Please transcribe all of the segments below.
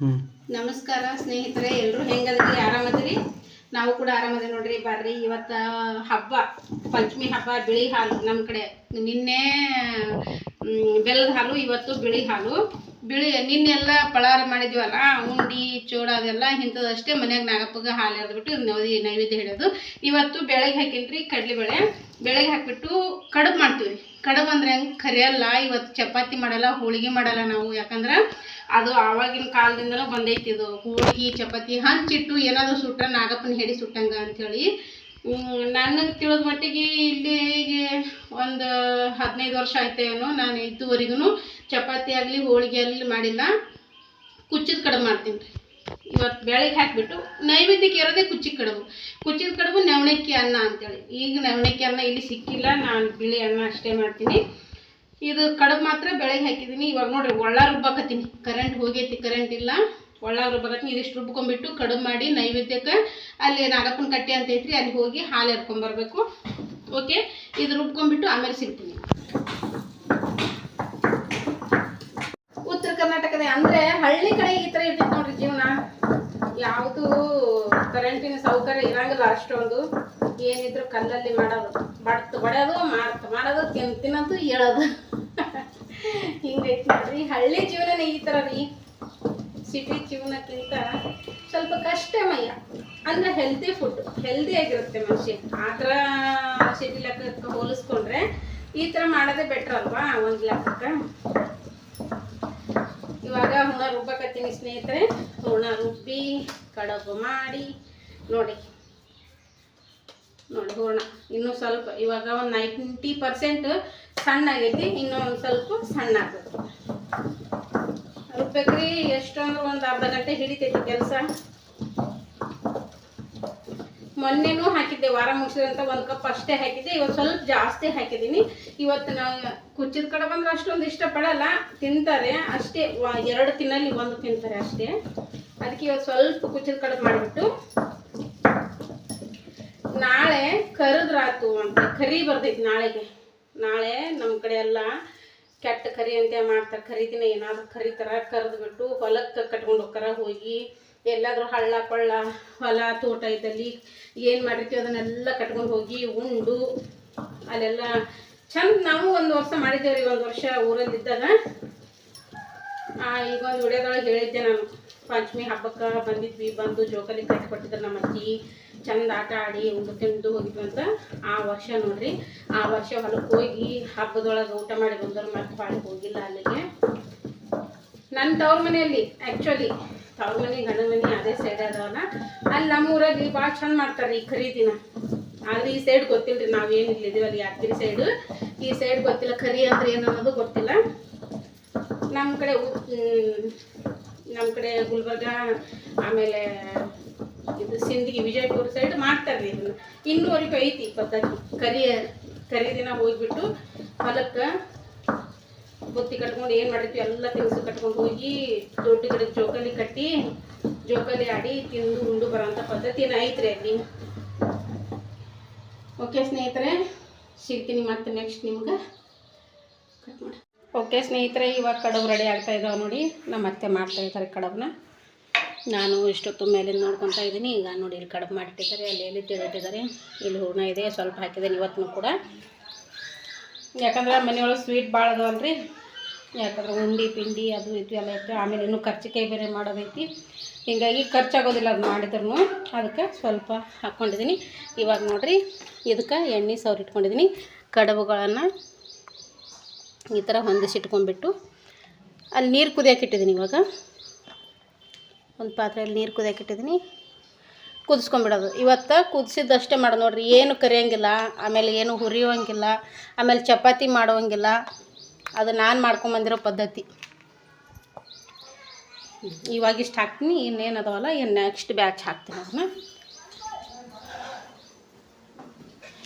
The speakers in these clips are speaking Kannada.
ನಮಸ್ಕಾರ ಸ್ನೇಹಿತರೆ ಎಲ್ಲರೂ ಹೆಂಗದ್ರಿ? ಆರಾಮದ್ರಿ? ನಾವು ಕೂಡ ಆರಾಮದ ನೋಡ್ರಿ, ಬರ್ರಿ. ಇವತ್ತ ಹಬ್ಬ, ಪಂಚಮಿ ಹಬ್ಬ, ಬಿಳಿ ಹಾಲು ನಮ್ಮ ಕಡೆ. ನಿನ್ನೆ ಬೆಲ್ಲದ ಹಾಲು, ಇವತ್ತು ಬಿಳಿ ಹಾಲು. ಬಿಳಿ ನಿನ್ನೆಲ್ಲ ಪಳಾರ ಮಾಡಿದ್ವಲ್ಲ, ಉಂಡಿ, ಚೋಳ ಅದೆಲ್ಲ ಇಂಥದಷ್ಟೇ ಮನ್ಯಾಗ ನಾಗಪ್ಪಗೆ ಹಾಲು ಎರೆದ್ಬಿಟ್ಟು ನವದಿ ನೈವೇದ್ಯ ಹಿಡಿಯೋದು. ಇವತ್ತು ಬೆಳಗ್ಗೆ ಹಾಕಿನ್ರಿ ಕಡಲೆಬೇಳೆ ಬೆಳಗ್ಗೆ ಹಾಕಿಬಿಟ್ಟು ಕಡುಬು ಮಾಡ್ತೀವಿ. ಕಡುಬು ಅಂದ್ರೆ ಹೆಂಗೆ ಕರಿಯಲ್ಲ ಇವತ್ತು ಚಪಾತಿ ಮಾಡಲ್ಲ, ಹೋಳಿಗೆ ಮಾಡಲ್ಲ ನಾವು. ಯಾಕಂದ್ರೆ ಅದು ಆವಾಗಿನ ಕಾಲದಿಂದಲೂ ಬಂದೈತಿ ಇದು. ಹೋಳಿಗೆ, ಚಪಾತಿ ಹಂಚಿಟ್ಟು ಏನಾದರೂ ಸುಟ್ಟ ನಾಗಪ್ಪನ ಹೆಡಿ ಸುಟ್ಟಂಗ ಅಂಥೇಳಿ ನನಗೆ ತಿಳಿದ ಮಟ್ಟಿಗೆ ಇಲ್ಲಿ ಒಂದು ಹದಿನೈದು ವರ್ಷ ಆಯ್ತೇನೋ ನಾನು ಇದುವರೆಗೂ ಚಪಾತಿ ಆಗಲಿ, ಹೋಳಿಗೆ ಆಗಲಿ ಮಾಡಿಲ್ಲ. ಕುಚ್ಚಿದ ಕಡಬು ಮಾಡ್ತೀನಿ ರೀ. ಇವತ್ತು ಬೆಳಗ್ಗೆ ಹಾಕಿಬಿಟ್ಟು ನೈವೇದ್ಯಕ್ಕೆ ಇರೋದೇ ಕುಚ್ಚಿ ಕಡುಬು. ಕುಚ್ಚಿದ ಕಡುಬು ನವಣಕ್ಕಿ ಅನ್ನ ಅಂತೇಳಿ. ಈಗ ನವಣಕ್ಕಿ ಅನ್ನ ಇಲ್ಲಿ ಸಿಕ್ಕಿಲ್ಲ, ನಾನು ಬಿಳಿ ಅನ್ನ ಅಷ್ಟೇ ಮಾಡ್ತೀನಿ. ಇದು ಕಡುಬು ಮಾತ್ರ ಬೆಳಗ್ಗೆ ಹಾಕಿದ್ದೀನಿ ಇವಾಗ ನೋಡ್ರಿ, ಒಳ್ಳ ರುಬ್ಬಾಕತ್ತೀನಿ. ಕರೆಂಟ್ ಹೋಗೈತಿ, ಕರೆಂಟ್ ಇಲ್ಲ. ಒಳ್ಳ ರುಬ್ಬಾಕತ್ತೀನಿ. ಇದಿಷ್ಟು ರುಬ್ಕೊಂಡ್ಬಿಟ್ಟು ಕಡುಬು ಮಾಡಿ ನೈವೇದ್ಯಕ್ಕೆ ಅಲ್ಲಿ ನಾಗಪ್ಪನ ಕಟ್ಟೆ ಅಂತ ಐತ್ರಿ, ಅಲ್ಲಿ ಹೋಗಿ ಹಾಲು ಎರ್ಕೊಂಬರ್ಬೇಕು. ಓಕೆ? ಇದು ರುಬ್ಕೊಂಡ್ಬಿಟ್ಟು ಆಮೇಲೆ ಸಿಗ್ತೀನಿ. ಉತ್ತರ ಕರ್ನಾಟಕದ ಅಂದ್ರೆ ಹಳ್ಳಿ ಕಡೆ ಈ ಥರ ಇರ್ತೈತೆ ಕರೆಂಟಿನ ಸೌಕರ್ಯ ಇರಂಗಿಲ್ಲ, ಅಷ್ಟೊಂದು ಏನಿದ್ರು ಕಲ್ಲಲ್ಲಿ ಮಾಡೋದು. ಬಡ್ತು ಬಡಿಯೋದು ಮಾಡ್ತು ಮಾಡೋದು ತಿನ್ ತಿನ್ನೋದು ಹೇಳೋದು ಹಿಂಗೈತಿ ನೋಡ್ರಿ. ಹಳ್ಳಿ ಜೀವನನೇ ಈ ಥರ ರೀ. ಸಿಟಿ ಜೀವನಕ್ಕಿಂತ ಸ್ವಲ್ಪ ಕಷ್ಟಮಯ್ಯ ಅಂದ್ರೆ ಹೆಲ್ದಿ ಫುಡ್ ಹೆಲ್ದಿ ಆಗಿರುತ್ತೆ ಮನುಷ್ಯ. ಆ ಥರ ಸಿಟಿ ಲೆಕ್ಕಕ್ಕೆ ಹೋಲಿಸ್ಕೊಂಡ್ರೆ ಈ ಥರ ಮಾಡೋದೇ ಬೆಟ್ರ್ ಅಲ್ವಾ? ಒಂದು ಲೆಕ್ಕಕ್ಕೆ. ಇವಾಗ ಹುಣ ರುಬ್ಬಕತ್ತೀನಿ ಸ್ನೇಹಿತರೆ. ಹುಣ ರುಬ್ಬಿ, ಕಡಬು ಮಾಡಿ ನೋಡಿ. ನೋಡಿ, ಹೂರ್ಣ. ಇನ್ನೂ ಸ್ವಲ್ಪ, ಇವಾಗ ಒಂದು ನೈಂಟಿ ಪರ್ಸೆಂಟ್ ಸಣ್ಣ ಆಗೈತಿ ಇನ್ನೂ ಒಂದು ಸ್ವಲ್ಪ ಸಣ್ಣ ಆಗ್ತದೆ ರುಬ್ಬೇಕ್ರಿ, ಎಷ್ಟೊಂದು ಒಂದು ಅರ್ಧ ಗಂಟೆ ಹಿಡಿತೈತಿ ಕೆಲಸ. ಮೊನ್ನೆನೂ ಹಾಕಿದ್ದೆ, ವಾರ ಮುಗಿಸಿದಂತ ಒಂದು ಕಪ್ ಅಷ್ಟೇ ಹಾಕಿದ್ದೆ ಇವತ್ತು ಸ್ವಲ್ಪ ಜಾಸ್ತಿ ಹಾಕಿದ್ದೀನಿ. ಇವತ್ತು ನಾವು ಕುಚ್ಚಿದ ಕಡೆ ಬಂದ್ರೆ ಅಷ್ಟೊಂದು ಇಷ್ಟಪಡಲ್ಲ, ತಿಂತಾರೆ, ಅಷ್ಟೇ ಎರಡು ತಿನ್ನಲ್ಲಿ ಒಂದು ತಿಂತಾರೆ ಅಷ್ಟೇ. ಅದಕ್ಕೆ ಇವತ್ತು ಸ್ವಲ್ಪ ಕುಚ್ಚಿದ ಕಡೆ ಮಾಡಿಬಿಟ್ಟು ನಾಳೆ ಕರೆದ್ರಾತು ಅಂತ ಕರಿ ಬರ್ತೈತಿ ನಾಳೆಗೆ. ನಾಳೆ ನಮ್ಮ ಕಡೆ ಎಲ್ಲ ಕೆಟ್ಟ ಕರಿ ಅಂತ ಮಾಡ್ತಾರೆ. ಕರಿ ದಿನ ಏನಾದ್ರು ಕರಿತಾರ ಕರೆದ್ಬಿಟ್ಟು ಹೊಲಕ್ಕೆ ಕಟ್ಕೊಂಡು ಹೋಗ್ತಾರ. ಹೋಗಿ ಎಲ್ಲಾದರೂ ಹಳ್ಳ ಪಳ್ಳ ಹೊಲ ತೋಟ ಇದ್ದಲ್ಲಿ ಏನು ಮಾಡಿರ್ತೀವಿ ಅದನ್ನೆಲ್ಲ ಕಟ್ಕೊಂಡು ಹೋಗಿ ಉಂಡು. ಅಲ್ಲೆಲ್ಲ ಚಂದ ನಾವು ಒಂದು ವರ್ಷ ಮಾಡಿದ್ದೇವ್ರಿ ಒಂದು ವರ್ಷ ಊರಲ್ಲಿದ್ದಾಗ. ಆ, ಈಗ ಒಂದು ವಿಡಿಯೋದೊಳಗೆ ಹೇಳಿದ್ದೆ ನಾನು. ಪಂಚಮಿ ಹಬ್ಬಕ್ಕೆ ಬಂದಿದ್ವಿ ಬಂದು ಜೋಕಾಲಿ ಕಟ್ಟಿ ಕೊಟ್ಟಿದ್ರು ನಮ್ಮ ಅಜ್ಜಿ ಚಂದ ಆಟ ಆಡಿ ಊಟ ತಿಂದು ಹೋಗಿದ್ವಿ ಅಂತ ಆ ವರ್ಷ ನೋಡ್ರಿ. ಆ ವರ್ಷ ಹೊಲಕ್ಕೆ ಹೋಗಿ ಹಬ್ಬದೊಳಗೆ ಊಟ ಮಾಡಿ ಬಂದವ್ರು ಮತ್ತೆ ಬಾಳಿ ಹೋಗಿಲ್ಲ ಅಲ್ಲಿಗೆ. ನನ್ನ ತವ್ರ ಮನೆಯಲ್ಲಿ ಆ್ಯಕ್ಚುಲಿ ತವ್ರ ಮನೆ, ಗಂಡನ ಮನೆ ಅದೇ ಸೈಡ್ ಅದಾವಲ್ಲ, ಅಲ್ಲಿ ನಮ್ಮ ಊರಲ್ಲಿ ಭಾಳ ಚಂದ ಮಾಡ್ತಾರೆ ಈ ಖರೀದಿನ. ಆದ್ರೆ ಈ ಸೈಡ್ ಗೊತ್ತಿಲ್ಲ ರೀ ನಾವೇನು ಇಲ್ಲಿದ್ದೀವಿ ಅಲ್ಲಿ ಯಾತ್ರಿ ಸೈಡು ಈ ಸೈಡ್ ಗೊತ್ತಿಲ್ಲ, ಖರಿ ಅಂದ್ರೆ ಏನು ಗೊತ್ತಿಲ್ಲ. ನಮ್ಮ ಕಡೆ ನಮ್ಮ ಕಡೆ ಗುಲ್ಬರ್ಗ, ಆಮೇಲೆ ಇದು ಸಿಂದಗಿ ವಿಜಯಪುರ ಸೈಡ್ ಮಾಡ್ತಾರೆ ಇದನ್ನ. ಇನ್ನೂವರೆಗೂ ಐತಿ ಪದ್ಧತಿ. ಕರಿಯ ಕರಿ ದಿನ ಹೋಗ್ಬಿಟ್ಟು ಹೊಲಕ್ಕೆ ಬುತ್ತಿ ಕಟ್ಕೊಂಡು ಏನು ಮಾಡಿರ್ತೀವಿ ಎಲ್ಲ ತಿನಿಸು ಕಟ್ಕೊಂಡು ಹೋಗಿ ದೊಡ್ಡ ಕಡೆ ಜೋಕಾಲಿ ಕಟ್ಟಿ, ಜೋಕಾಲಿ ಆಡಿ ತಿಂದು ಉಂಡು ಬರೋಂಥ ಪದ್ಧತಿನ ಐತ್ರಿ ಅಲ್ಲಿ. ಓಕೆ ಸ್ನೇಹಿತರೆ, ಸಿಗ್ತೀನಿ ಮತ್ತೆ ನೆಕ್ಸ್ಟ್ ನಿಮ್ಗೆ. ಓಕೆ ಸ್ನೇಹಿತರೆ, ಇವಾಗ ಕಡಬು ರೆಡಿ ಆಗ್ತಾ ಇದ್ದಾವೆ ನೋಡಿ. ನಮ್ಮ ಅತ್ತೆ ಮಾಡ್ತಾ ಇದ್ದಾರೆ ಕಡುಬನ್ನ. ನಾನು ಇಷ್ಟೊತ್ತು ಮೇಲೆ ನೋಡ್ಕೊತಾ ಇದ್ದೀನಿ. ಈಗ ನೋಡಿ ಇಲ್ಲಿ ಕಡುಬು ಮಾಡಿಟ್ಟಿದ್ದಾರೆ ಅಲ್ಲಿ ಎಲ್ಲಿ ತಿಳಿಟ್ಟಿದ್ದಾರೆ ಇಲ್ಲಿ ಹೂರ್ಣ ಇದೆ. ಸ್ವಲ್ಪ ಹಾಕಿದ್ದೀನಿ ಇವತ್ತು ಕೂಡ. ಯಾಕಂದ್ರೆ ಮನೆಯೊಳಗೆ ಸ್ವೀಟ್ ಭಾಳ ಅದಾವಲ್ರಿ ಯಾಕಂದ್ರೆ ಉಂಡಿ, ಪಿಂಡಿ ಅದು ಇದು ಎಲ್ಲ ಇತ್ತು. ಆಮೇಲೆ ಇನ್ನೂ ಖರ್ಚಿಕಾಯಿ ಬೇರೆ ಮಾಡೋದೈತಿ. ಹೀಗಾಗಿ ಖರ್ಚಾಗೋದಿಲ್ಲ ಅದು ಮಾಡಿದ್ರು ಅದಕ್ಕೆ ಸ್ವಲ್ಪ ಹಾಕ್ಕೊಂಡಿದ್ದೀನಿ. ಇವಾಗ ನೋಡಿರಿ, ಇದಕ್ಕೆ ಎಣ್ಣೆ ಸೌರ್ ಇಟ್ಕೊಂಡಿದ್ದೀನಿ. ಕಡಬುಗಳನ್ನು ಈ ಥರ ಹೊಂದಿಸಿಟ್ಕೊಂಡ್ಬಿಟ್ಟು ಅಲ್ಲಿ ನೀರು ಕುದಿಯೋಕೆ ಇಟ್ಟಿದ್ದೀನಿ ಇವಾಗ. ಒಂದು ಪಾತ್ರೆಯಲ್ಲಿ ನೀರು ಕುದಿಯಾಕಿಟ್ಟಿದ್ದೀನಿ ಕುದಿಸ್ಕೊಂಬಿಡೋದು ಇವತ್ತು ಕುದಿಸಿದ್ದಷ್ಟೇ ಮಾಡೋದು ನೋಡ್ರಿ, ಏನು ಕರಿಯೋಂಗಿಲ್ಲ. ಆಮೇಲೆ ಏನು ಹುರಿಯೋಂಗಿಲ್ಲ ಆಮೇಲೆ ಚಪಾತಿ ಮಾಡೋಂಗಿಲ್ಲ ಅದು ನಾನು ಮಾಡ್ಕೊಂಬಂದಿರೋ ಪದ್ಧತಿ. ಇವಾಗ ಇಷ್ಟು ಹಾಕ್ತೀನಿ. ಇನ್ನೇನು ಅದಾವಲ್ಲ ಇನ್ನು ನೆಕ್ಸ್ಟ್ ಬ್ಯಾಚ್ ಹಾಕ್ತೀನಿ ಅದನ್ನ.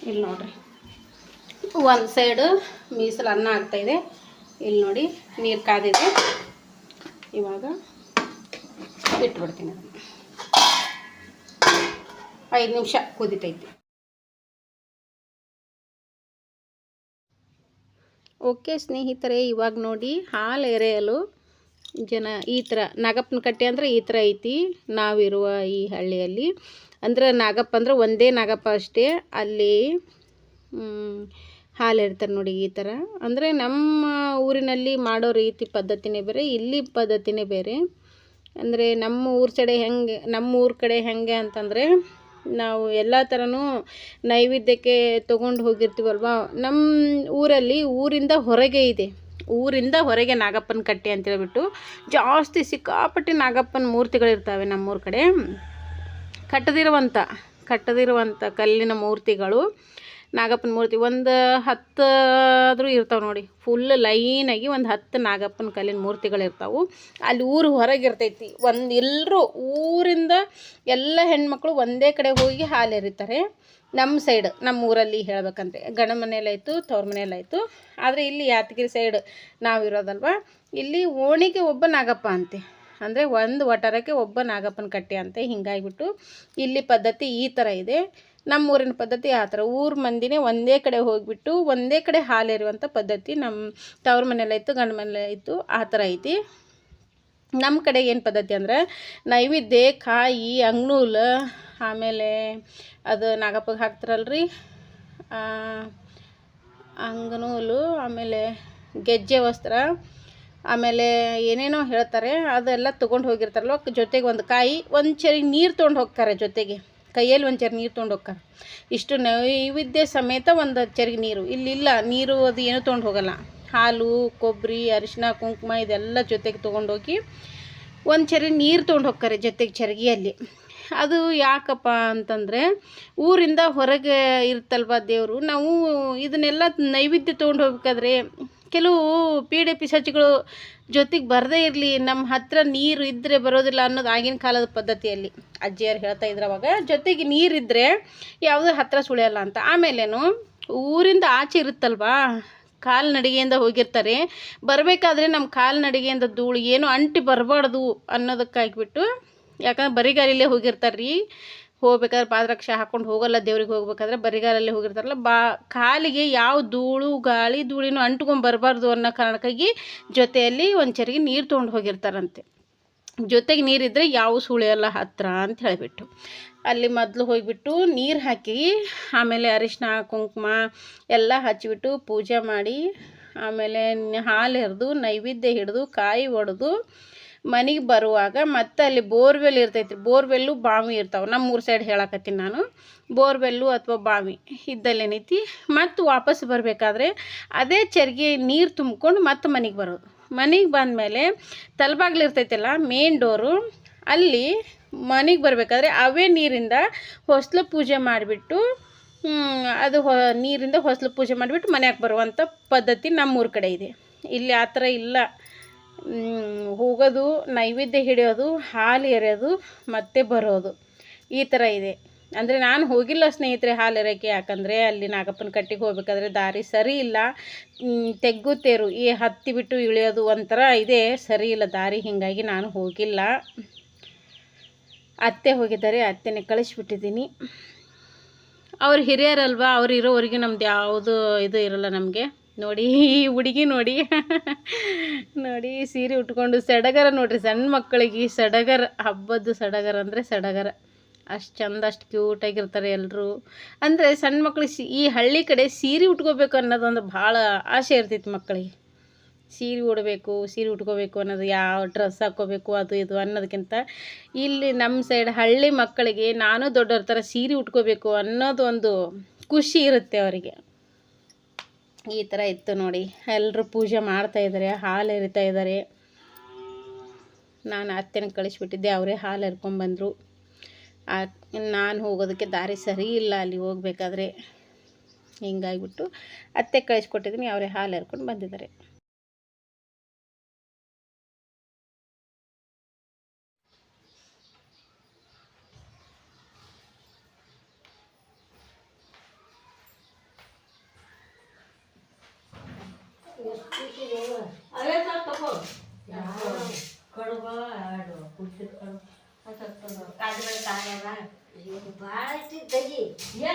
ಇಲ್ಲಿ ನೋಡ್ರಿ. ಒಂದು ಸೈಡು ಮೀಸಲು ಅನ್ನ ಆಗ್ತಾಯಿದೆ ಇಲ್ಲಿ ನೋಡಿ, ನೀರು ಕಾದಿದೆ. ಇವಾಗ ಇಟ್ಬಿಡ್ತೀನಿ. ಐದು ನಿಮಿಷ ಕುದಿತೈತಿ. ಓಕೆ ಸ್ನೇಹಿತರೆ, ಇವಾಗ ನೋಡಿ ಹಾಲು ಎರೆಯಲು ಜನ ಈ ಥರ ನಾಗಪ್ಪನ ಕಟ್ಟೆ ಅಂದರೆ ಈ ಥರ ಐತಿ. ನಾವಿರುವ ಈ ಹಳ್ಳಿಯಲ್ಲಿ. ಅಂದ್ರೆ ನಾಗಪ್ಪ ಅಂದ್ರೆ ಒಂದೇ ನಾಗಪ್ಪ ಅಷ್ಟೇ. ಅಲ್ಲಿ ಹಾಲು ಇರ್ತಾರೆ ನೋಡಿ ಈ ಥರ. ಅಂದರೆ ನಮ್ಮ ಊರಿನಲ್ಲಿ ಮಾಡೋ ರೀತಿ ಪದ್ಧತಿನೇ ಬೇರೆ, ಇಲ್ಲಿ ಪದ್ಧತಿನೇ ಬೇರೆ. ಅಂದರೆ ನಮ್ಮ ಊರ ಕಡೆ ಹೆಂಗೆ, ನಮ್ಮ ಊರ ಕಡೆ ಹೆಂಗೆ ಅಂತಂದರೆ ನಾವು ಎಲ್ಲ ಥರನೂ ನೈವೇದ್ಯಕ್ಕೆ ತೊಗೊಂಡು ಹೋಗಿರ್ತೀವಲ್ವ? ನಮ್ಮ ಊರಲ್ಲಿ ಊರಿಂದ ಹೊರಗೆ ಇದೆ. ಊರಿಂದ ಹೊರಗೆ ನಾಗಪ್ಪನ ಕಟ್ಟೆ ಅಂತೇಳ್ಬಿಟ್ಟು ಜಾಸ್ತಿ ಸಿಕ್ಕಾಪಟ್ಟೆ ನಾಗಪ್ಪನ ಮೂರ್ತಿಗಳಿರ್ತವೆ ನಮ್ಮೂರ ಕಡೆ. ಕಟ್ಟದಿರುವಂಥ ಕಟ್ಟದಿರುವಂಥ ಕಲ್ಲಿನ ಮೂರ್ತಿಗಳು. ನಾಗಪ್ಪನ ಮೂರ್ತಿ. ಒಂದು ಹತ್ತು ಆದರೂ ಇರ್ತಾವೆ ನೋಡಿ. ಫುಲ್ ಲೈನಾಗಿ ಒಂದು ಹತ್ತು ನಾಗಪ್ಪನ ಕಲ್ಲಿನ ಮೂರ್ತಿಗಳು ಇರ್ತಾವೆ. ಅಲ್ಲಿ ಊರು ಹೊರಗೆ ಇರ್ತೈತಿ. ಒಂದು ಎಲ್ಲರೂ ಊರಿಂದ ಎಲ್ಲ ಹೆಣ್ಮಕ್ಳು ಒಂದೇ ಕಡೆ ಹೋಗಿ ಹಾಲು ಎರಿತಾರೆ. ನಮ್ಮ ಸೈಡ್ ನಮ್ಮ ಊರಲ್ಲಿ ಹೇಳ್ಬೇಕಂದ್ರೆ. ಗಂಡ ಮನೆಯಲ್ಲಾಯಿತು ತವ್ರ ಮನೆಯಲ್ಲಾಯಿತು ಆದರೆ ಇಲ್ಲಿ ಯಾದಗಿರಿ ಸೈಡ್ ನಾವಿರೋದಲ್ವ ಇಲ್ಲಿ ಓಣಿಗೆ ಒಬ್ಬ ನಾಗಪ್ಪ ಅಂತೆ. ಅಂದರೆ ಒಂದು ವಟಾರಕ್ಕೆ ಒಬ್ಬ ನಾಗಪ್ಪನ ಕಟ್ಟೆ ಅಂತೆ ಹಿಂಗಾಗಿಬಿಟ್ಟು ಇಲ್ಲಿ ಪದ್ಧತಿ ಈ ಥರ ಇದೆ. ನಮ್ಮ ಊರಿನ ಪದ್ಧತಿ ಆ ಥರ ಊರ ಮಂದಿನೇ ಒಂದೇ ಕಡೆ ಹೋಗಿಬಿಟ್ಟು ಒಂದೇ ಕಡೆ ಹಾಲು ಇರುವಂಥ ಪದ್ಧತಿ ನಮ್ಮ ತವ್ರ ಇತ್ತು, ಗಂಡ ಮನೆಯಲ್ಲಾಯಿತು ಆ ಥರ ಐತಿ. ನಮ್ಮ ಕಡೆ ಏನು ಪದ್ಧತಿ ಅಂದ್ರೆ ನೈವೇದ್ಯ, ಕಾಯಿ, ಅಂಗ್ನೂಲ್, ಆಮೇಲೆ ಅದು ನಾಗಪ್ಪಗೆ ಹಾಕ್ತಾರಲ್ರಿ ಅಂಗನೂಲು, ಆಮೇಲೆ ಗೆಜ್ಜೆ ವಸ್ತ್ರ ಆಮೇಲೆ ಏನೇನೋ ಹೇಳ್ತಾರೆ, ಅದೆಲ್ಲ ತೊಗೊಂಡು ಹೋಗಿರ್ತಾರಲ್ವ, ಜೊತೆಗೆ ಒಂದು ಕಾಯಿ, ಒಂದು ಚರಿ ನೀರು ತೊಗೊಂಡು ಹೋಗ್ತಾರೆ ಜೊತೆಗೆ. ಕೈಯಲ್ಲಿ ಒಂದು ಚರಿ ನೀರು ತೊಗೊಂಡು ಹೋಗ್ತಾರೆ. ಇಷ್ಟು ನೈವೇದ್ಯ ಸಮೇತ ಒಂದು ಚರಿಗೆ ನೀರು. ಇಲ್ಲಿಲ್ಲ ನೀರು ಅದು ಏನೂ ತೊಗೊಂಡು ಹೋಗಲ್ಲ. ಹಾಲು ಕೊಬ್ಬರಿ ಅರಿಶಿನ ಕುಂಕುಮ ಇದೆಲ್ಲ ಜೊತೆಗೆ ತೊಗೊಂಡೋಗಿ ಒಂದು ಚರಿ ನೀರು ತೊಗೊಂಡು ಹೋಗ್ತಾರೆ ಜೊತೆಗೆ ಚರಿಗೆಯಲ್ಲಿ. ಅದು ಯಾಕಪ್ಪ ಅಂತಂದರೆ, ಊರಿಂದ ಹೊರಗೆ ಇರ್ತಲ್ವ ದೇವರು, ನಾವು ಇದನ್ನೆಲ್ಲ ನೈವೇದ್ಯ ತೊಗೊಂಡು ಹೋಗ್ಬೇಕಾದ್ರೆ ಕೆಲವು ಪೀಡೆ ಪಿಶಾಚಿಗಳು ಜೊತೆಗೆ ಬರದೇ ಇರಲಿ ನಮ್ಮ ಹತ್ರ ನೀರು ಇದ್ದರೆ ಬರೋದಿಲ್ಲ ಅನ್ನೋದು ಆಗಿನ ಕಾಲದ ಪದ್ಧತಿಯಲ್ಲಿ. ಅಜ್ಜಿಯರು ಹೇಳ್ತಾ ಇದ್ರು ಅವಾಗ, ಜೊತೆಗೆ ನೀರಿದ್ದರೆ ಯಾವುದೂ ಹತ್ರ ಸುಳಿಯಲ್ಲ ಅಂತ. ಆಮೇಲೇನು ಊರಿಂದ ಆಚೆ ಇರುತ್ತಲ್ವಾ, ಕಾಲ್ನಡಿಗೆಯಿಂದ ಹೋಗಿರ್ತಾರೆ. ಬರಬೇಕಾದ್ರೆ ನಮ್ಮ ಕಾಲ್ನಡಿಗೆಯಿಂದ ಧೂಳು ಏನು ಅಂಟಿ ಬರಬಾರ್ದು ಅನ್ನೋದಕ್ಕಾಗಿಬಿಟ್ಟು, ಯಾಕಂದ್ರೆ ಬರಿಗಾಲಿಲ್ಲೇ ಹೋಗಿರ್ತಾರೆ ರೀ ಹೋಗ್ಬೇಕಾದ್ರೆ ಪಾದರಕ್ಷೆ ಹಾಕೊಂಡು ಹೋಗಲ್ಲ, ದೇವ್ರಿಗೆ ಹೋಗ್ಬೇಕಾದ್ರೆ ಬರಿಗಾಲಲ್ಲಿ ಹೋಗಿರ್ತಾರಲ್ಲ, ಬಾ ಕಾಲಿಗೆ ಯಾವ ಧೂಳು, ಗಾಳಿ ಧೂಳಿನೂ ಅಂಟ್ಕೊಂಡು ಬರಬಾರ್ದು ಅನ್ನೋ ಕಾರಣಕ್ಕಾಗಿ ಜೊತೆಯಲ್ಲಿ ಒಂದು ಚರಿಗೆ ನೀರು ತೊಗೊಂಡು ಹೋಗಿರ್ತಾರಂತೆ. ಜೊತೆಗೆ ನೀರಿದ್ದರೆ ಯಾವ ಸುಳಿಯಲ್ಲ ಹತ್ರ ಅಂತ ಹೇಳಿಬಿಟ್ಟು. ಅಲ್ಲಿ ಮೊದಲು ಹೋಗಿಬಿಟ್ಟು ನೀರು ಹಾಕಿ, ಆಮೇಲೆ ಅರಿಶಿನ ಕುಂಕುಮ ಎಲ್ಲ ಹಚ್ಚಿಬಿಟ್ಟು ಪೂಜೆ ಮಾಡಿ, ಆಮೇಲೆ ಹಾಲು ಎರೆದು, ನೈವೇದ್ಯ ಹಿಡಿದು, ಕಾಯಿ ಒಡೆದು ಮನೆಗೆ ಬರುವಾಗ ಮತ್ತೆ ಅಲ್ಲಿ ಬೋರ್ವೆಲ್ ಇರ್ತೈತಿ ಬೋರ್ವೆಲ್ಲು ಬಾವಿ ಇರ್ತಾವೆ. ನಮ್ಮ ಊರ ಸೈಡ್ ಹೇಳಕತ್ತೀನಿ ನಾನು. ಬೋರ್ವೆಲ್ಲು ಅಥವಾ ಬಾವಿ ಇದ್ದಲ್ಲೇನೈತಿ. ಮತ್ತು ವಾಪಸ್ ಬರಬೇಕಾದ್ರೆ ಅದೇ ಚರ್ಗೆ ನೀರು ತುಂಬ್ಕೊಂಡು ಮತ್ತೆ ಮನೆಗೆ ಬರೋದು. ಮನೆಗೆ ಬಂದಮೇಲೆ ತಲಬಾಗ್ಲು ಇರ್ತೈತಲ್ಲ ಮೇನ್ ಡೋರು, ಅಲ್ಲಿ ಮನೆಗೆ ಬರಬೇಕಾದ್ರೆ ಅವೇ ನೀರಿಂದ ಹೊಸಲು ಪೂಜೆ ಮಾಡಿಬಿಟ್ಟು ಅದು ಹೊ, ನೀರಿಂದ ಹೊಸ್ಲು ಪೂಜೆ ಮಾಡಿಬಿಟ್ಟು ಮನ್ಯಾಗ ಬರುವಂಥ ಪದ್ಧತಿ ನಮ್ಮೂರ ಕಡೆ ಇದೆ. ಇಲ್ಲಿ ಆ ಥರ ಇಲ್ಲ. ಹೋಗೋದು, ನೈವೇದ್ಯ ಹಿಡಿಯೋದು, ಹಾಲು ಎರೆಯೋದು, ಮತ್ತೆ ಬರೋದು. ಈ ಥರ ಇದೆ. ಅಂದರೆ ನಾನು ಹೋಗಿಲ್ಲ ಸ್ನೇಹಿತರೆ ಹಾಲು ಎರೆಯೋಕ್ಕೆ ಯಾಕಂದರೆ ಅಲ್ಲಿ ನಾಗಪ್ಪನ ಕಟ್ಟಿಗೆ ಹೋಗ್ಬೇಕಾದ್ರೆ ದಾರಿ ಸರಿ ಇಲ್ಲ. ತೆಗ್ಗು, ತೇರು, ಈ ಹತ್ತಿ ಬಿಟ್ಟು ಇಳಿಯೋದು ಒಂಥರ ಇದೆ. ಸರಿ ಇಲ್ಲ, ದಾರಿ ಹೀಗಾಗಿ ನಾನು ಹೋಗಿಲ್ಲ. ಅತ್ತೆ ಹೋಗಿದ್ದಾರೆ, ಅತ್ತೆನೇ ಕಳಿಸ್ಬಿಟ್ಟಿದ್ದೀನಿ. ಅವ್ರು ಹಿರಿಯರಲ್ವಾ? ಅವ್ರು ಇರೋವರೆಗೂ ನಮ್ದು ಯಾವುದು ಇದು ಇರಲ್ಲ ನಮಗೆ. ನೋಡಿ ಈ ಹುಡುಗಿ ನೋಡಿ. ನೋಡಿ, ಸೀರೆ ಉಟ್ಕೊಂಡು ಸಡಗರ ನೋಡ್ರಿ ಸಣ್ಣ ಮಕ್ಕಳಿಗೆ ಸಡಗರ, ಹಬ್ಬದ್ದು ಸಡಗರ ಅಂದರೆ ಸಡಗರ. ಅಷ್ಟು ಚಂದ, ಅಷ್ಟು ಕ್ಯೂಟಾಗಿರ್ತಾರೆ ಎಲ್ಲರೂ ಅಂದರೆ ಸಣ್ಣ ಮಕ್ಳಿಗೆ ಈ ಹಳ್ಳಿ ಕಡೆ ಸೀರೆ ಉಟ್ಕೋಬೇಕು ಅನ್ನೋದೊಂದು ಭಾಳ ಆಸೆ ಇರ್ತೈತಿ ಮಕ್ಕಳಿಗೆ. ಸೀರೆ ಉಡಬೇಕು, ಸೀರೆ ಉಟ್ಕೋಬೇಕು ಅನ್ನೋದು, ಯಾವ ಡ್ರೆಸ್ ಹಾಕ್ಕೋಬೇಕು, ಅದು ಇದು ಅನ್ನೋದಕ್ಕಿಂತ ಇಲ್ಲಿ ನಮ್ಮ ಸೈಡ್ ಹಳ್ಳಿ ಮಕ್ಕಳಿಗೆ ನಾನು ದೊಡ್ಡವ್ರ ಥರ ಸೀರೆ ಉಟ್ಕೋಬೇಕು ಅನ್ನೋದು ಒಂದು ಖುಷಿ ಇರುತ್ತೆ ಅವರಿಗೆ. ಈ ಥರ ಇತ್ತು ನೋಡಿ. ಎಲ್ಲರೂ ಪೂಜೆ ಮಾಡ್ತಾ ಇದ್ದಾರೆ ಹಾಲು ಎರಿತಾ ಇದ್ದಾರೆ ನಾನು ಅತ್ತೆನ ಕಳಿಸ್ಬಿಟ್ಟಿದ್ದೆ, ಅವರೇ ಹಾಲು ಎರ್ಕೊಂಬಂದರು ನಾನು ಹೋಗೋದಕ್ಕೆ ದಾರಿ ಸರಿ ಇಲ್ಲ, ಅಲ್ಲಿ ಹೋಗ್ಬೇಕಾದ್ರೆ. ಹಿಂಗಾಗಿಬಿಟ್ಟು ಅತ್ತೆ ಕಳಿಸ್ಕೊಟ್ಟಿದ್ದೀನಿ ಅವರೇ ಹಾಲು ಎರ್ಕೊಂಡು ಬಂದಿದ್ದಾರೆ.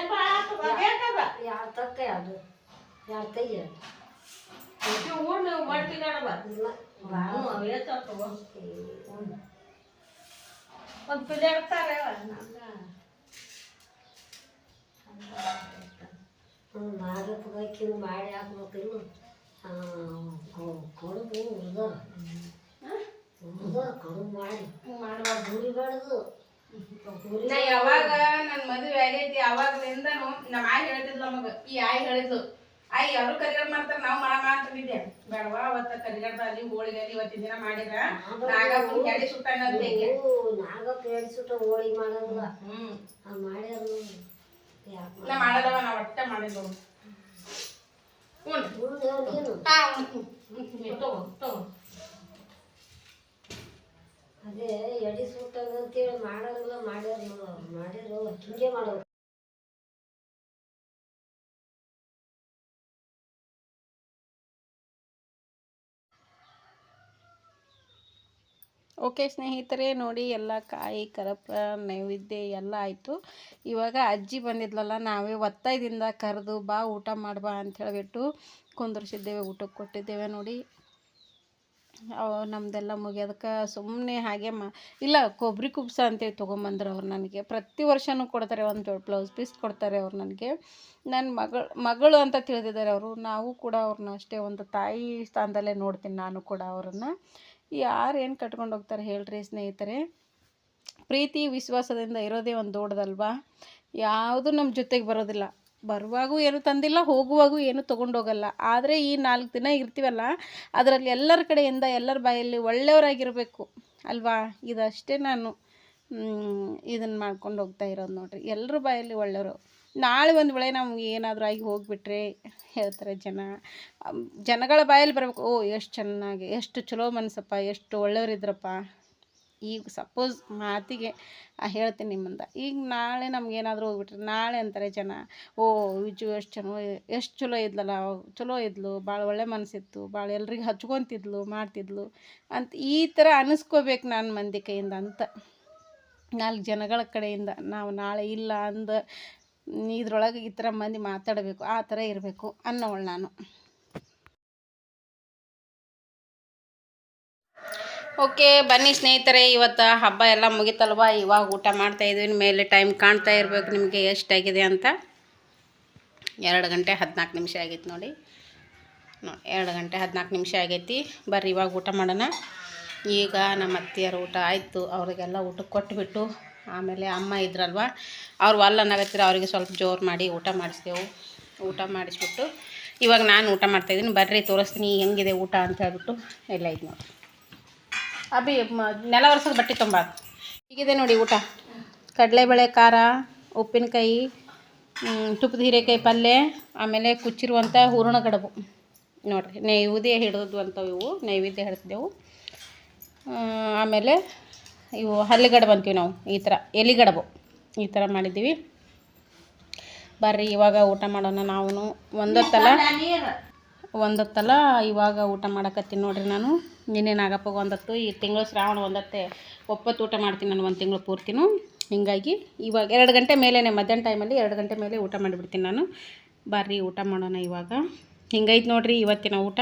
ಭಾಳ ಐತಿ ತೆಗಿ ಯಾವ ತಕ್ಕ ಯಾವುದು? ಯಾವ ತೆಗಿ ಇಲ್ಲ ಬಾನು ಅವೇ ತಗೋ ಒಂದು ಪಿಲೆ ಇರ್ತಾರೆ ಮಾರಪ್ಪಗಾಕಿನ ಮಾಡಿ ಹಾಕ್ಬೇಕಿಲ್ಲ ಕಡುಬು ಉಳ್ದ ಕಡುಬು ಮಾಡಿ. ಹುರಿಬಾರ್ದು. ನಾ ಯಾವಾಗ ಮದುವೆ ಆಗೈತಿ ಅವಾಗ್ಲಿಂದನು ನಮ್ಮ ಆಯ್ ಹೇಳ್ತಿದ್ಲು ನಮಗ. ಈ ಆಯ್ ಹೇಳಿದ್ಲು ಆಯ್ ಯಾರು ಕರಿಗಡ್ ಮಾಡ್ತಾರ ನಾವು ಮಾಡ ಅಂತಿದ್ದೆ ಬೇಡವಾ ಅವತ್ತ ಕರಿಗಡ್ದ ಅಲ್ಲಿ ಹೋಳಿಗೆ ಅಲ್ಲಿ ಇವತ್ತಿನ ದಿನ ಮಾಡಿದ್ರ ನಾಗಪ್ಪನ ಕೆಡಿ ಸುಟ್ಟಂಗ ಅಂತ ಹೇಗೆ? ನಾಗಪ್ಪ ಎಡ್ಸುಟ್ಟ ಹೋಳಿಗೆ ಮಾಡೋದಿಲ್ಲ ಹ್ಮ್. ಹ್ಮ್ ಯಾಕೆ ನಾ ಹ್ಮ್ ನಾ ಒಟ್ಟ ಮಾಡಿದ್ವು ಹ್ಞೂ ಹ್ಮ್ ಹ್ಮ್ ಹಾ ಹ್ಞೂ ಹ್ಞೂ ತಗೋ ತಗೋ ಅದೇ ಎಡಿ ಸುಟ್ಟಂಗ ಅಂತೇಳಿ ಮಾಡಲ್ಲ ಮಾಡ್ಯಾರ ನೋಡು ಅವ್ರು ಹಿಂಗೆ ಮಾಡೋರು. ಓಕೆ ಸ್ನೇಹಿತರೆ, ನೋಡಿ ಎಲ್ಲ ಕಾಯಿ, ಕರಪ, ನೈವೇದ್ಯ ಎಲ್ಲ ಆಯಿತು. ಇವಾಗ ಅಜ್ಜಿ ಬಂದಿದ್ಲಲ್ಲ, ನಾವೇ ಒತ್ತಾಯದಿಂದ ಕರೆದು ಬಾ, ಊಟ ಮಾಡ್ಬಾ ಅಂತ ಹೇಳಿಬಿಟ್ಟು ಕುಂದರ್ಸಿದ್ದೇವೆ, ಊಟಕ್ಕೆ ಕೊಟ್ಟಿದ್ದೇವೆ ನೋಡಿ. ಅವ್ ನಮ್ಮದೆಲ್ಲ ಮುಗಿಯೋದಕ್ಕೆ ಸುಮ್ಮನೆ ಹಾಗೆ ಮಾ, ಇಲ್ಲ ಕೊಬ್ಬರಿ ಕುಬ್ಸ ಅಂತೇಳಿ ತೊಗೊಂಬಂದ್ರು ಅವ್ರು ನನಗೆ. ಪ್ರತಿ ವರ್ಷವೂ ಕೊಡ್ತಾರೆ ಒಂದು ಜೋಡಿ ಬ್ಲೌಸ್ ಪೀಸ್ ಕೊಡ್ತಾರೆ ಅವ್ರು ನನಗೆ. ನನ್ನ ಮಗಳು ಮಗಳು ಅಂತ ತಿಳಿದಿದ್ದಾರೆ ಅವರು. ನಾವು ಕೂಡ ಅವ್ರನ್ನ ಅಷ್ಟೇ ಒಂದು ತಾಯಿ ಸ್ಥಾನದಲ್ಲೇ ನೋಡ್ತೀನಿ ನಾನು ಕೂಡ ಅವರನ್ನು. ಯಾರು ಏನು ಕಟ್ಕೊಂಡು ಹೋಗ್ತಾರೆ ಹೇಳ್ರಿ ಸ್ನೇಹಿತರೆ. ಪ್ರೀತಿ, ವಿಶ್ವಾಸದಿಂದ ಇರೋದೇ ಒಂದು ದೊಡ್ಡದಲ್ವಾ? ಯಾವುದು ನಮ್ಮ ಜೊತೆಗೆ ಬರೋದಿಲ್ಲ. ಬರುವಾಗೂ ಏನು ತಂದಿಲ್ಲ, ಹೋಗುವಾಗೂ ಏನು ತೊಗೊಂಡೋಗಲ್ಲ. ಆದರೆ ಈ ನಾಲ್ಕು ದಿನ ಇರ್ತೀವಲ್ಲ, ಅದರಲ್ಲಿ ಎಲ್ಲರ ಕಡೆಯಿಂದ ಎಲ್ಲರ ಬಾಯಲ್ಲಿ ಒಳ್ಳೆಯವರಾಗಿರಬೇಕು. ಅಲ್ವಾ? ಇದಷ್ಟೇ ನಾನು ಇದನ್ನು ಮಾಡ್ಕೊಂಡು ಹೋಗ್ತಾ ಇರೋದು ನೋಡ್ರಿ. ಎಲ್ಲರ ಬಾಯಲ್ಲಿ ಒಳ್ಳೆಯವರು. ನಾಳೆ ಒಂದು ವೇಳೆ ನಮ್ಗೆ ಏನಾದರೂ ಆಗಿ ಹೋಗಿಬಿಟ್ರೆ, ಹೇಳ್ತಾರೆ ಜನ. ಜನಗಳ ಬಾಯಲ್ಲಿ ಬರಬೇಕು. ಓ, ಎಷ್ಟು ಚೆನ್ನಾಗಿ, ಎಷ್ಟು ಚಲೋ ಮನಸ್ಸಪ್ಪ, ಎಷ್ಟು ಒಳ್ಳೆಯವರಿದ್ರಪ್ಪ. ಈಗ ಸಪೋಸ್ ಮಾತಿಗೆ ಹೇಳ್ತೀನಿ ನಿಮ್ಮಿಂದ ಮುಂದೆ. ಈಗ ನಾಳೆ ನಮ್ಗೇನಾದರೂ ಹೋಗ್ಬಿಟ್ರೆ, ನಾಳೆ ಅಂತಾರೆ ಜನ, ಓ, ವಿಜು ಎಷ್ಟು ಚಲೋ ಎಷ್ಟು ಚಲೋ ಇದ್ಲಲ್ಲ, ಚಲೋ ಇದ್ಲು ಭಾಳ ಒಳ್ಳೆ ಮನಸ್ಸಿತ್ತು ಭಾಳ ಎಲ್ರಿಗೆ ಹಚ್ಕೊತಿದ್ಲು, ಮಾಡ್ತಿದ್ಲು ಅಂತ ಈ ಥರ ಅನಿಸ್ಕೋಬೇಕು ನಾನು ಮಂದಿ ಕೈಯಿಂದ ಅಂತ. ನಾಲ್ಕು ಜನಗಳ ಕಡೆಯಿಂದ, ನಾವು ನಾಳೆ ಇಲ್ಲ ಅಂದ, ಇದ್ರೊಳಗೆ ಈ ಥರ ಮಂದಿ ಮಾತಾಡಬೇಕು, ಆ ಥರ ಇರಬೇಕು ಅನ್ನೋಳು ನಾನು. ಓಕೆ, ಬನ್ನಿ ಸ್ನೇಹಿತರೆ, ಇವತ್ತು ಹಬ್ಬ ಎಲ್ಲ ಮುಗಿತಲ್ವ? ಇವಾಗ ಊಟ ಮಾಡ್ತಾ ಇದ್ದೀನಿ ಮೇಲೆ ಟೈಮ್ ಕಾಣ್ತಾ ಇರಬೇಕು ನಿಮಗೆ ಎಷ್ಟಾಗಿದೆ ಅಂತ. ಎರಡು ಗಂಟೆ ಹದಿನಾಲ್ಕು ನಿಮಿಷ ಆಗೈತೆ ನೋಡಿ. ನೋಡಿ ಎರಡು ಗಂಟೆ ಹದಿನಾಲ್ಕು ನಿಮಿಷ ಆಗೈತಿ. ಬರ್ರಿ, ಇವಾಗ ಊಟ ಮಾಡೋಣ. ಈಗ ನಮ್ಮ ಅತ್ತಿಯರು ಊಟ ಆಯಿತು. ಅವರಿಗೆಲ್ಲ ಊಟಕ್ಕೆ ಕೊಟ್ಟುಬಿಟ್ಟು ಆಮೇಲೆ ಅಮ್ಮ ಇದ್ರಲ್ವ? ಅವ್ರು ಒಲ್ಲ ಅವರಿಗೆ ಸ್ವಲ್ಪ ಜೋರು ಮಾಡಿ ಊಟ ಮಾಡಿಸ್ತೇವೆ. ಊಟ ಮಾಡಿಸ್ಬಿಟ್ಟು ಇವಾಗ ನಾನು ಊಟ ಮಾಡ್ತಾಯಿದ್ದೀನಿ ಬರ್ರಿ, ತೋರಿಸ್ತೀನಿ ಹೆಂಗಿದೆ ಊಟ ಅಂತ ಹೇಳ್ಬಿಟ್ಟು ಎಲ್ಲ ಇದು ನೋಡಿ. ಅಭಿ ನೆಲ ಒರೆಸೋದು ಬಟ್ಟೆ ತುಂಬ. ಹೀಗಿದೆ ನೋಡಿ ಊಟ. ಕಡಲೆಬೇಳೆ ಖಾರ, ಉಪ್ಪಿನಕಾಯಿ ತುಪ್ಪದ ಹೀರೆಕಾಯಿ ಪಲ್ಯ ಆಮೇಲೆ ಕುಚ್ಚಿರುವಂಥ ಹೂರಣ ಕಡುಬು. ನೋಡಿರಿ, ನೈವೇದ್ಯ ಹಿಡಿದು ಅಂಥವು ಇವು, ನೈವೇದ್ಯ ಹಿಡಿಸಿದೆವು. ಆಮೇಲೆ ಇವು ಹಲ್ಲಿಗಡಬು ಅಂತೀವಿ ನಾವು, ಈ ಥರ ಎಲಿಗಡಬು ಈ ಥರ ಮಾಡಿದ್ದೀವಿ. ಬರ್ರಿ, ಇವಾಗ ಊಟ ಮಾಡೋಣ ನಾವು ಒಂದೊತ್ತಲ್ಲ. ಒಂದೊತ್ತಲ್ಲ ಇವಾಗ ಊಟ ಮಾಡಕತ್ತೀನಿ ನೋಡ್ರಿ ನಾನು. ನಿನ್ನೆ ನಾಗಪ್ಪಗೆ ಒಂದತ್ತು. ಈ ತಿಂಗಳು ಶ್ರಾವಣ ಒಂದತ್ತೆ ಒಪ್ಪತ್ತು ಊಟ ಮಾಡ್ತೀನಿ ನಾನು ಒಂದು ತಿಂಗಳು ಪೂರ್ತಿನೂ. ಹಿಂಗಾಗಿ ಇವಾಗ ಎರಡು ಗಂಟೆ ಮೇಲೇ ಮಧ್ಯಾಹ್ನ ಟೈಮಲ್ಲಿ ಎರಡು ಗಂಟೆ ಮೇಲೆ ಊಟ ಮಾಡಿಬಿಡ್ತೀನಿ ನಾನು. ಬರ್ರಿ ಊಟ ಮಾಡೋಣ ಇವಾಗ. ಹಿಂಗೈತೆ ನೋಡ್ರಿ ಇವತ್ತಿನ ಊಟ.